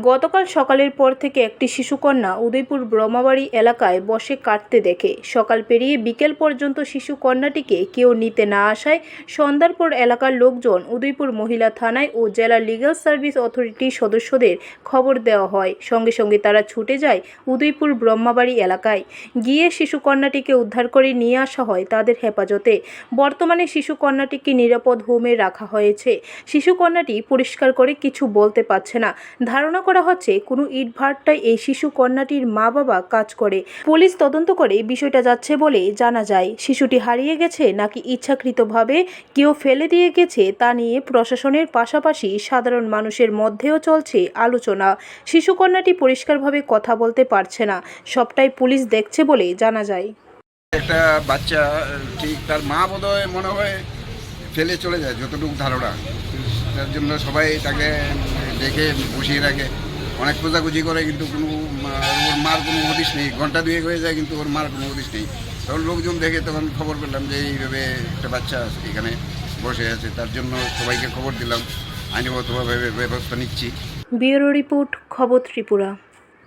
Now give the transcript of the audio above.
গতকাল সকালের পর থেকে একটি শিশুকন্যা উদয়পুর ব্রহ্মাবাড়ি এলাকায় বসে কাটতে দেখে। সকাল পেরিয়ে বিকেল পর্যন্ত শিশুকন্যাটিকে কেউ নিতে না আসায় সন্ধ্যার পর এলাকার লোকজন উদয়পুর মহিলা থানায় ও জেলা লিগ্যাল সার্ভিস অথরিটির সদস্যদের খবর দেওয়া হয়। সঙ্গে সঙ্গে তারা ছুটে যায় উদয়পুর ব্রহ্মাবাড়ি এলাকায়। গিয়ে শিশুকন্যাটিকে উদ্ধার করে নিয়ে আসা হয় তাদের হেফাজতে। বর্তমানে শিশুকন্যাটিকে নিরাপদ হোমে রাখা হয়েছে। শিশুকন্যাটি পরিষ্কার করে কিছু বলতে পারছে না। ধারণা করা হচ্ছে, কোনো ইটভাটায় এই শিশু কন্যাটির মা বাবা কাজ করে। পুলিশ তদন্ত করে বিষয়টা যাচ্ছে বলে জানা যায়। শিশুটি হারিয়ে গেছে নাকি ইচ্ছাকৃতভাবে কেউ ফেলে দিয়ে গেছে তা নিয়ে প্রশাসনের পাশাপাশি সাধারণ মানুষের মধ্যেও চলছে আলোচনা। শিশুকন্যাটি পরিষ্কারভাবে কথা বলতে পারছে না। সবটাই পুলিশ দেখছে বলে জানা যায়। একটা বাচ্চা ঠিক তার মা বোধহয় মনে হয় ফেলে চলে যায়, যতটুকু ধারণা। তার জন্য সবাই তাকে ডেকে বসিয়ে রাখে। অনেক খোঁজাখুঁজি করে কিন্তু কোনো, ওর মার কোনো হদিস নেই। ঘণ্টা দুয়েক হয়ে যায় কিন্তু ওর মার কোনো হদিস নেই। তখন লোকজন দেখে তখন খবর পেলাম যে এইভাবে একটা বাচ্চা এখানে বসে আছে। তার জন্য সবাইকে খবর দিলাম। আইনগতভাবে ব্যবস্থা নিচ্ছি। ব্যুরো রিপোর্ট, খবর ত্রিপুরা।